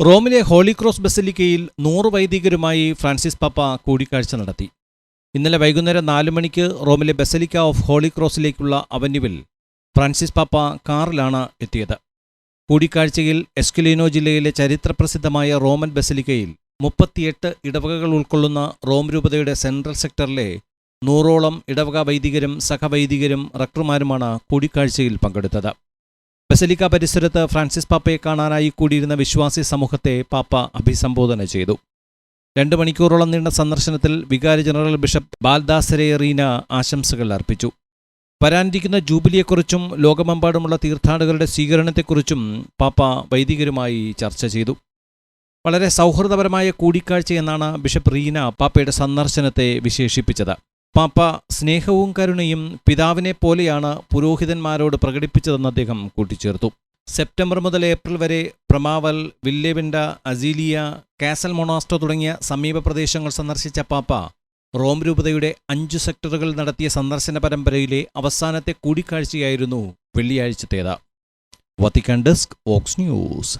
റോമിലെ holy cross ബസലിക്കയിൽ നൂറ് വൈദികരുമായി Francis പാപ്പ കൂടിക്കാഴ്ച നടത്തി. ഇന്നലെ വൈകുന്നേരം നാല് മണിക്ക് റോമിലെ ബസലിക്ക ഓഫ് ഹോളി ക്രോസിലേക്കുള്ള അവന്യുവിൽ ഫ്രാൻസിസ് പാപ്പ കാറിലാണ് എത്തിയത്. കൂടിക്കാഴ്ചയിൽ എസ്കുലിനോ ജില്ലയിലെ ചരിത്രപ്രസിദ്ധമായ റോമൻ ബസലിക്കയിൽ മുപ്പത്തിയെട്ട് ഇടവകകൾ ഉൾക്കൊള്ളുന്ന റോം രൂപതയുടെ സെൻട്രൽ സെക്ടറിലെ നൂറോളം ഇടവക വൈദികരും സഹവൈദികരും റക്ടർമാരുമാണ് കൂടിക്കാഴ്ചയിൽ പങ്കെടുത്തത്. ബസലിക്ക പരിസരത്ത് ഫ്രാൻസിസ് പാപ്പയെ കാണാനായി കൂടിയിരുന്ന വിശ്വാസി സമൂഹത്തെ പാപ്പ അഭിസംബോധന ചെയ്തു. രണ്ട് മണിക്കൂറോളം നീണ്ട സന്ദർശനത്തിൽ വികാരി ജനറൽ ബിഷപ്പ് ബാൽദാസരേറീന ആശംസകൾ അർപ്പിച്ചു. വരാനിരിക്കുന്ന ജൂബിലിയെക്കുറിച്ചും ലോകമെമ്പാടുമുള്ള തീർത്ഥാടകരുടെ സ്വീകരണത്തെക്കുറിച്ചും പാപ്പ വൈദികരുമായി ചർച്ച ചെയ്തു. വളരെ സൗഹൃദപരമായ കൂടിക്കാഴ്ച എന്നാണ് ബിഷപ്പ് റീന പാപ്പയുടെ സന്ദർശനത്തെ വിശേഷിപ്പിച്ചത്. പാപ്പ സ്നേഹവും കരുണയും പിതാവിനെ പോലെയാണ് പുരോഹിതന്മാരോട് പ്രകടിപ്പിച്ചതെന്ന് അദ്ദേഹം കൂട്ടിച്ചേർത്തു. സെപ്റ്റംബർ മുതൽ ഏപ്രിൽ വരെ പ്രമാവൽ വില്ലേവിൻഡ അസീലിയ കാസൽ മൊണാസ്റ്റോ തുടങ്ങിയ സമീപ പ്രദേശങ്ങൾ സന്ദർശിച്ച പാപ്പ റോം രൂപതയുടെ അഞ്ച് സെക്ടറുകൾ നടത്തിയ സന്ദർശന പരമ്പരയിലെ അവസാനത്തെ കൂടിക്കാഴ്ചയായിരുന്നു വെള്ളിയാഴ്ചത്തേത്. വത്തിക്കാൻ ഡെസ്ക് ഓക്സ് ന്യൂസ്.